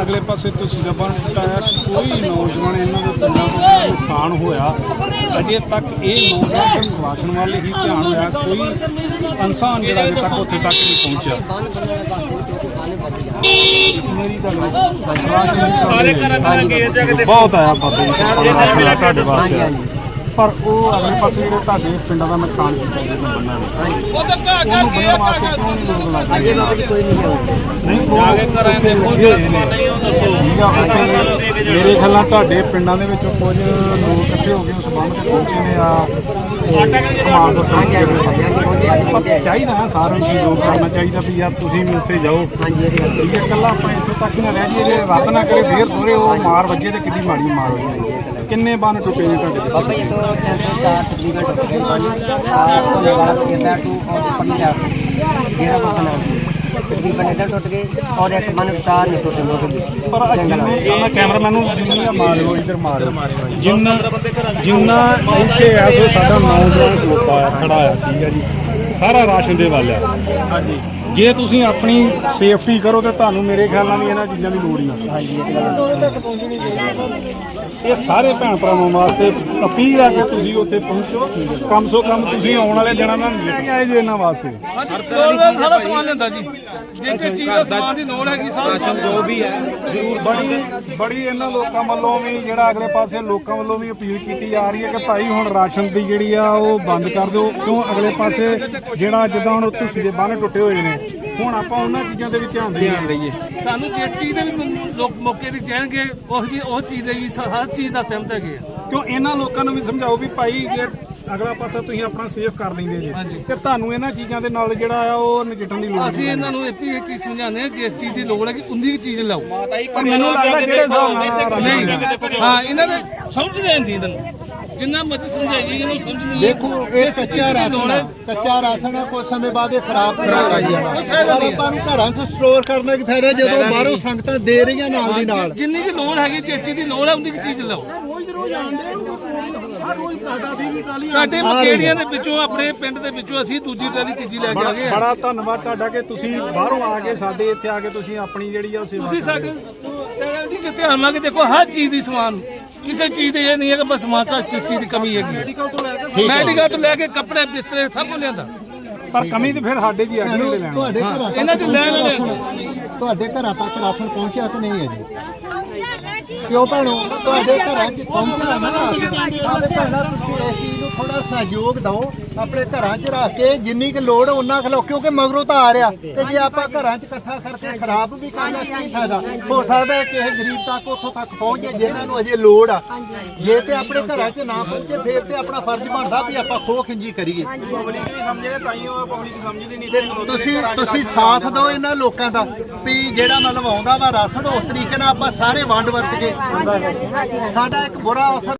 ਅਗਲੇ ਪਾਸੇ ਤੁਸੀਂ ਜ਼ਬਾਨ ਟੁੱਟਾਇਆ ਕੋਈ ਨੌਜਵਾਨ ਇਹਨਾਂ ਦੇ ਪਿੰਡਾਂ ਤੋਂ ਨੁਕਸਾਨ ਹੋਇਆ ਅਜੇ ਤੱਕ ਇਹ ਨੌਜਵਾਨ ਰਾਸ਼ਨ ਵਾਲੇ ਹੀ ਧਿਆਨ ਹੋਇਆ ਕੋਈ ਇਨਸਾਨ ਜਿਹੜਾ ਅਜੇ ਤੱਕ ਉੱਥੇ ਤੱਕ ਨਹੀਂ ਪਹੁੰਚਿਆ। ਬਹੁਤ ਆਇਆ ਬਾਬੇ ਜੀ ਪਰ ਉਹ ਅਗਲੇ ਪਾਸੇ ਜਿਹੜੇ ਤੁਹਾਡੇ ਪਿੰਡਾਂ ਦਾ ਨੁਕਸਾਨ ਕੀਤਾ ਜੀ ਬੰਨਾਂ ਨੇ ਬੰਨਣ ਵਾਸਤੇ ਕਿਉਂ ਨਹੀਂ ਲੋਕ ਲੱਗੇ ਅੱਗੇ ਬਾਬਾ ਜੀ ਕੋਈ ਨਹੀਂ ਆਉਂਦਾ ਨਹੀਂ ਜਾ ਕੇ ਘਰਾਂ ਦੇ ਕੋਈ ਸਮਾਨ ਨਹੀਂ ਉਹ ਦੱਸੋ। ਮੇਰੇ ਖਿਆਲਾਂ ਤੁਹਾਡੇ ਪਿੰਡਾਂ ਦੇ ਵਿੱਚੋਂ ਕੁਝ ਲੋਕ ਇਕੱਠੇ ਹੋ ਕੇ ਉਸ ਬੰਨ ਤੇ ਪਹੁੰਚੇ ਨੇ ਆ ਚਾਹੀਦਾ ਹੈ ਸਾਰਿਆਂ ਨੂੰ ਲੋਕ ਕਰਨਾ ਚਾਹੀਦਾ ਵੀ ਯਾਰ ਤੁਸੀਂ ਵੀ ਉੱਥੇ ਜਾਓ। ਹਾਂਜੀ ਠੀਕ ਹੈ ਇਕੱਲਾ ਆਪਾਂ ਇੱਥੇ ਤੱਕ ਹੀ ਨਾ ਰਹਿ ਜਾਈਏ ਜੇ ਰੱਬ ਨਾ ਕਰੇ ਫੇਰ ਥੋੜੇ ਉਹ ਮਾਰ ਵੱਜੇ ਤੇ ਕਿੰਨੀ ਮਾੜੀ ਮਾਰ ਹੋਈ ਕਿੰਨੇ ਬੰਨ ਟੁੱਟੇ ਨੇ ਤੁਹਾਡੇ ਬਾਬਾ ਜੀ ਤੋਂ ਤਿੰਨ ਤੋਂ ਚਾਰ ਤਕਰੀਬਨ ਟੁੱਟ ਗਏ ਪੰਜ ਆਹ ਤੋਂ ਵਾਲਾ ਤੋਂ ਕਿੰਦਾ ਟੂ ਔਰ ਪੱਕੀ ਜਾ ਮੇਰਾ ਬਾਬਾ ਨਾਮ ਤਕਰੀਬਨ ਇੱਧਰ ਟੁੱਟ ਗਏ ਔਰ ਇੱਕ ਮਨ ਚਾਰ ਨਹੀਂ ਟੁੱਟੇ ਲੋਕ ਵੀ ਪਰ ਜਿੰਨੇ ਮੈਂ ਕੈਮਰਾਮੈਨ ਨੂੰ ਜਿੰਨੀ ਆ ਮਾਰਿਓ ਇਧਰ ਮਾਰਿਓ। ਜਿੰਨਾ ਜਿੰਨਾ ਇੱਥੇ ਆ ਸੋ ਸਾਡਾ ਨੌਜਵਾਨ ਖਲੋਤਾ ਆ ਖੜਾ ਆ ਠੀਕ ਹੈ ਜੀ। ਸਾਰਾ ਰਾਸ਼ਨ ਦੇ ਵੱਲ ਆ ਹਾਂਜੀ। ਜੇ ਤੁਸੀਂ ਆਪਣੀ ਸੇਫਟੀ ਕਰੋ ਤੇ ਤੁਹਾਨੂੰ ਮੇਰੇ ਖਿਆਲ ਨਾਲ ਵੀ ਇਹਨਾਂ ਚੀਜ਼ਾਂ ਦੀ ਲੋੜ ਹੀ ਨਾ ਹਾਂਜੀ ਇਹ ਸਾਰੇ ਭੈਣ ਭਰਾਵਾਂ ਵਾਸਤੇ ਅਪੀਲ ਆ ਕਿ ਤੁਸੀਂ ਉੱਥੇ ਪਹੁੰਚੋ। ਕਮ ਸੋ ਕਮ ਤੁਸੀਂ ਆਉਣ ਵਾਲੇ ਦਿਨਾਂ ਨਾਲ ਨਿਕਲ ਆਏ ਜੀ ਇਹਨਾਂ ਵਾਸਤੇ। ਸਾਰਾ ਸਮਾਨ ਲੈਂਦਾ ਜੀ ਜੇ ਜੇ ਚੀਜ਼ ਦਾ ਸਮਾਨ ਦੀ ਲੋੜ ਹੈਗੀ ਸਾਰਾ ਰਾਸ਼ਨ ਜੋ ਵੀ ਹੈ ਜ਼ਰੂਰ ਬੜੀ ਬੜੀ ਇਹਨਾਂ ਲੋਕਾਂ ਵੱਲੋਂ ਵੀ ਜਿਹੜਾ ਅਗਲੇ ਪਾਸੇ ਲੋਕਾਂ ਵੱਲੋਂ ਵੀ ਅਪੀਲ ਕੀਤੀ ਜਾ ਰਹੀ ਹੈ ਕਿ ਭਾਈ ਹੁਣ ਰਾਸ਼ਨ ਦੀ ਜਿਹੜੀ ਆ ਉਹ ਬੰਦ ਕਰ ਦਿਓ। ਕਿਉਂ? ਅਗਲੇ ਪਾਸੇ ਜਿਹੜਾ ਜਿੱਦਾਂ ਹੁਣ ਤੁਸੀਂ ਦੇ ਬੰਨ ਟੁੱਟੇ ਹੋਏ ਨੇ ਹੁਣ ਆਪਾਂ ਉਹਨਾਂ ਚੀਜ਼ਾਂ ਤੇ ਵੀ ਧਿਆਨ ਦੇਈਏ। ਸਾਨੂੰ ਜਿਸ ਚੀਜ਼ ਦੇ ਵੀ ਲੋਕ ਮੌਕੇ ਦੀ ਚਾਹਣਗੇ ਉਸ ਵੀ ਉਹ ਚੀਜ਼ ਦੇ ਵੀ ਸ- ਹਰ ਚੀਜ਼ ਦਾ ਸਹਿਮਤ ਹੈਗੇ ਆ। ਕਿਉਂ ਇਹਨਾਂ ਲੋਕਾਂ ਨੂੰ ਵੀ ਸਮਝਾਓ ਵੀ ਭਾਈ ਜੇ ਅਗਲਾ ਪਾਸਾ ਤੁਸੀਂ ਆਪਣਾ ਸੇਫ ਕਰ ਲੈਂਦੇ ਜੀ ਤੇ ਤੁਹਾਨੂੰ ਇਹਨਾਂ ਚੀਜ਼ਾਂ ਦੇ ਨਾਲ ਜਿਹੜਾ ਆ ਉਹ ਨਜਿੱਠਣ ਦੀ ਲੋੜ ਅਸੀਂ ਇਹਨਾਂ ਨੂੰ ਵੀ ਇਹ ਚੀਜ਼ ਸਮਝਾਉਂਦੇ ਹਾਂ ਜਿਸ ਚੀਜ਼ ਦੀ ਲੋੜ ਹੈ ਕਿ ਉੰਦੀ ਕੁ ਚੀਜ਼ ਲਾਓ। ਪਰ ਮੈਨੂੰ ਲੱਗਦਾ ਜਿਹੜੇ ਹਿਸਾਬ ਨਾਲ ਨਹੀਂ ਹਾਂ ਇਹਨਾਂ ਦੇ ਸਮਝ ਨਹੀਂ ਆਉਂਦੀ ਇਹਨਾਂ ਨੂੰ। ਜਿੰਨਾ ਮਰਜ਼ੀ ਸਮਝਾਈਏ ਇਹਨੂੰ ਸਮਝ ਨਹੀਂ ਦੇਖੋ ਇਹ ਕੱਚਾ ਰਾਸ਼ਨ ਆ ਕੱਚਾ ਰਾਸ਼ਨ ਆ ਕੁਝ ਸਮੇਂ ਬਾਅਦ ਇਹ ਖਰਾਬ ਹੋਣ ਲੱਗ ਜਾਣਾ। ਪਰ ਆਪਾਂ ਨੂੰ ਘਰਾਂ 'ਚ ਸਟੋਰ ਕਰਨ ਦਾ ਕੀ ਫਾਇਦਾ ਜਦੋਂ ਬਾਹਰੋਂ ਸੰਗਤਾਂ ਦੇ ਰਹੀਆਂ ਨਾਲ ਦੀ ਨਾਲ। ਜਿੰਨੀ ਕੁ ਲੋੜ ਹੈਗੀ ਚੀਜ਼ ਦੀ ਲੋੜ ਹੈ ਕੁ ਚੀਜ਼ ਲਾਓ। ਸਾਡੇ ਮਕੇੜੀਆਂ ਦੇ ਵਿੱਚੋਂ ਆਪਣੇ ਪਿੰਡ ਦੇ ਵਿੱਚੋਂ ਅਸੀਂ ਦੂਜੀ ਟਰਾਲੀ ਤੀਜੀ ਲੈ ਕੇ ਆ ਗਏ ਆ ਬੜਾ ਧੰਨਵਾਦ ਤੁਹਾਡਾ ਕਿ ਤੁਸੀਂ ਬਾਹਰੋਂ ਆ ਕੇ ਸਾਡੇ ਇੱਥੇ ਆ ਕੇ ਤੁਸੀਂ ਆਪਣੀ ਜਿਹੜੀ ਆ ਸੇਵਾ ਤੁਸੀਂ ਸਾਡੇ ਜੀ ਜੇ ਧਿਆਨ ਨਾਲ ਕੇ ਦੇਖੋ ਹਰ ਚੀਜ਼ ਦੀ ਸਮਾਨ ਕਿਸੇ ਚੀਜ਼ ਦੀ ਇਹ ਨਹੀਂ ਹੈ ਕਿ ਬਸ ਕਿਸ ਚੀਜ਼ ਦੀ ਕਮੀ ਹੈਗੀ ਮੈਡੀਕਲ ਤੋਂ ਲੈ ਕੇ ਕੱਪੜੇ ਬਿਸਤਰੇ ਸਭ ਕੁਝ ਲਿਆਂਦਾ। ਪਰ ਕਮੀ ਤੇ ਫਿਰ ਸਾਡੇ ਜੀ ਆ ਗਈ ਲੈ ਲੈਣਾ ਤੁਹਾਡੇ ਘਰਾਂ ਇਹਨਾਂ ਚ ਤੱਕ ਲੈ ਲੈ ਤੁਹਾਡੇ ਘਰਾਂ ਤੱਕ ਰਾਸ਼ਨ ਪਹੁੰਚਿਆ ਕਿ ਨਹੀਂ ਹੈ ਜੀ? ਕਿਉਂ ਭੈਣੋ? ਤੁਹਾਡੇ ਘਰਾਂ 'ਚ ਪਹੁੰਚਿਆ ਨਾ? ਭੈਣਾਂ ਤੁਸੀਂ ਇਸ ਚੀਜ਼ ਨੂੰ ਥੋੜਾ ਸਹਿਯੋਗ ਦਿਓ। ਆਪਣੇ ਘਰਾਂ 'ਚ ਰੱਖ ਕੇ ਜਿੰਨੀ ਕੁ ਲੋੜ ਉਹਨਾਂ ਖਲੋ ਕਿਉਂਕਿ ਮਗਰੋਂ ਤਾਂ ਆ ਰਿਹਾ। ਤੇ ਜੇ ਆਪਾਂ ਘਰਾਂ 'ਚ ਇਕੱਠਾ ਕਰਕੇ ਖਰਾਬ ਵੀ ਕਰਨਾ ਕੀ ਫਾਇਦਾ? ਹੋ ਸਕਦਾ ਹੈ ਕਿਸੇ ਗਰੀਬ ਤੱਕ ਉੱਥੋਂ ਤੱਕ ਪਹੁੰਚ ਜੇ ਜਿਨ੍ਹਾਂ ਨੂੰ ਅਜੇ ਲੋੜ ਆ। ਜੇ ਤੇ ਆਪਣੇ ਘਰਾਂ 'ਚ ਨਾ ਪਹੁੰਚੇ ਫੇਰ ਤੇ ਆਪਣਾ ਫਰਜ਼ ਬਣਦਾ ਵੀ ਆਪਾਂ ਖੋ ਖਿੰਜੀ ਕਰੀਏ। ਤੇ ਤੁਸੀਂ ਤੁਸੀਂ ਸਾਥ ਦਿਓ ਇਹਨਾਂ ਲੋਕਾਂ ਦਾ ਵੀ ਜਿਹੜਾ ਮਤਲਬ ਆਉਂਦਾ ਵਾ ਰਾਸ਼ਨ ਉਸ ਤਰੀਕੇ ਨਾਲ ਆਪਾਂ ਸਾਰੇ ਵੰਡ ਵਰਤ ਕੇ ਸਾਡਾ ਇੱਕ ਬੁਰਾ ਅਸਰ